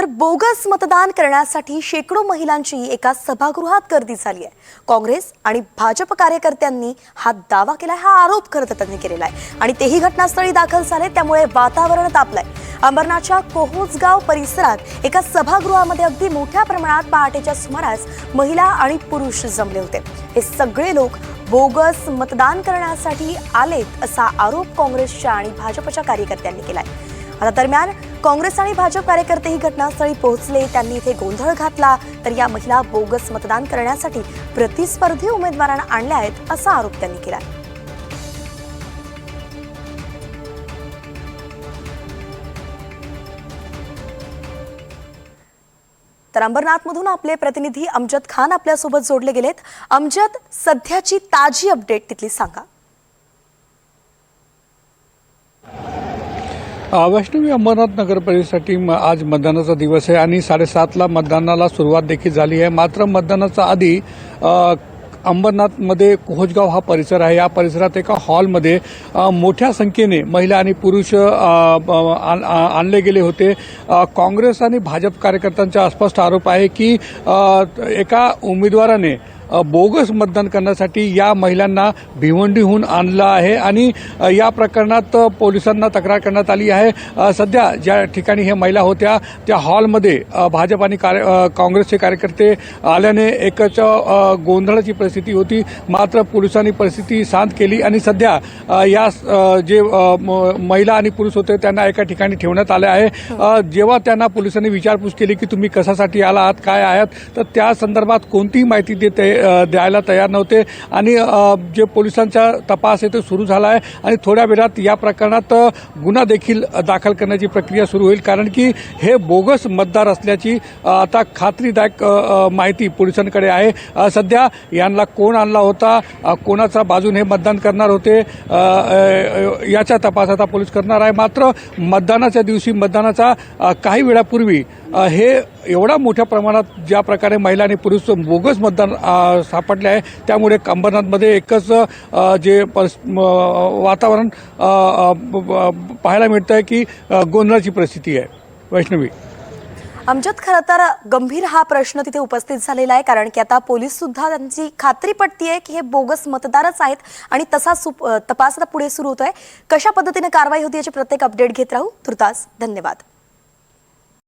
तर बोगस मतदान करण्यासाठी शेकडो महिलांची एका सभागृहात गर्दी झाली आहे. काँग्रेस आणि भाजप कार्यकर्त्यांनी हा दावा केला हा आरोप खरं तर त्यांनी केलेला आहे. आणि तेही घटनास्थळी दाखल झाले त्यामुळे वातावरण तापलंय. अंबरनाथच्या कोहोजगाव परिसरात एका सभागृहामध्ये अगदी मोठ्या प्रमाणात पहाटेच्या सुमारास महिला आणि पुरुष जमले होते. हे सगळे लोक बोगस मतदान करण्यासाठी आलेत असा आरोप काँग्रेसच्या आणि भाजपच्या कार्यकर्त्यांनी केलाय. आता दरम्यान काँग्रेस आणि भाजप कार्यकर्तेही घटनास्थळी पोहोचले. त्यांनी इथे गोंधळ घातला. तर या महिला बोगस मतदान करण्यासाठी प्रतिस्पर्धी उमेदवारांना आणल्या आहेत असा आरोप त्यांनी केला. तर अंबरनाथमधून आपले प्रतिनिधी अमजद खान आपल्यासोबत जोडले गेलेत. अमजद सध्याची ताजी अपडेट तिथली सांगा. वैष्णवी अंबरनाथ नगर परिषदेसाठी म- आज मतदानाचा दिवस आहे आणि साडेसातला मतदानाला सुरुवात देखील झाली आहे. मात्र मतदानाचा आधी अंबरनाथमध्ये कोहजगाव हा परिसर आहे. या परिसरात एका हॉलमध्ये मोठ्या संख्येने महिला आणि पुरुष आण- आणले गेले होते. काँग्रेस आणि भाजप कार्यकर्त्यांचा अस्पष्ट आरोप आहे की एका उमेदवाराने बोगस मतदान करण्यासाठी या महिलांना भिवंडीहून आणलं आहे आणि या प्रकरणात पोलिसांना तक्रार करण्यात आली आहे. सध्या ज्या ठिकाणी हे महिला होत्या त्या हॉलमध्ये भाजप आणि कार्य- काँग्रेसचे कार्यकर्ते आल्याने एकच गोंधळाची परिस्थिती होती. मात्र पोलिसांनी परिस्थिती शांत केली आणि सध्या या जे म- महिला आणि पुरुष होते त्यांना एका ठिकाणी ठेवण्यात आले आहे. जेव्हा त्यांना पोलिसांनी विचारपूस केली की तुम्ही कशासाठी आला आहात काय आहात तर त्या संदर्भात कोणतीही माहिती देते द्यायला तयार नव्हते. आणि जे पोलिसांचा तपास आहे तो सुरू झाला आहे आणि थोड्या वेळात या प्रकरणात गुन्हा देखील दाखल करण्याची प्रक्रिया सुरू होईल. कारण की हे बोगस मतदार असल्याची आता खात्रीदायक माहिती पोलिसांकडे आहे. सध्या यांना कोण आणला होता कोणाचा बाजून हे मतदान करणार होते याचा तपास आता पोलीस करणार आहे. मात्र मतदानाच्या दिवशी मतदानाचा काही वेळापूर्वी हे एवढा मोठ्या प्रमाणात ज्या प्रकारे महिला आणि पुरुष बोगस मतदान सापडले आहे त्यामुळे अंबरनाथमध्ये एकच जे परिस- वातावरण पाहायला मिळतं आहे की गोंधळाची परिस्थिती आहे. वैष्णवी. अमजद खरं तर गंभीर हा प्रश्न तिथे उपस्थित झालेला आहे कारण की आता पोलीस सुद्धा त्यांची खात्री पटतीये की हे बोगस मतदारच आहेत आणि तसा सुप- तपास आता पुढे सुरू होतोय. कशा पद्धतीने कारवाई होती याची प्रत्येक अपडेट घेत राहू. तुर्तास धन्यवाद.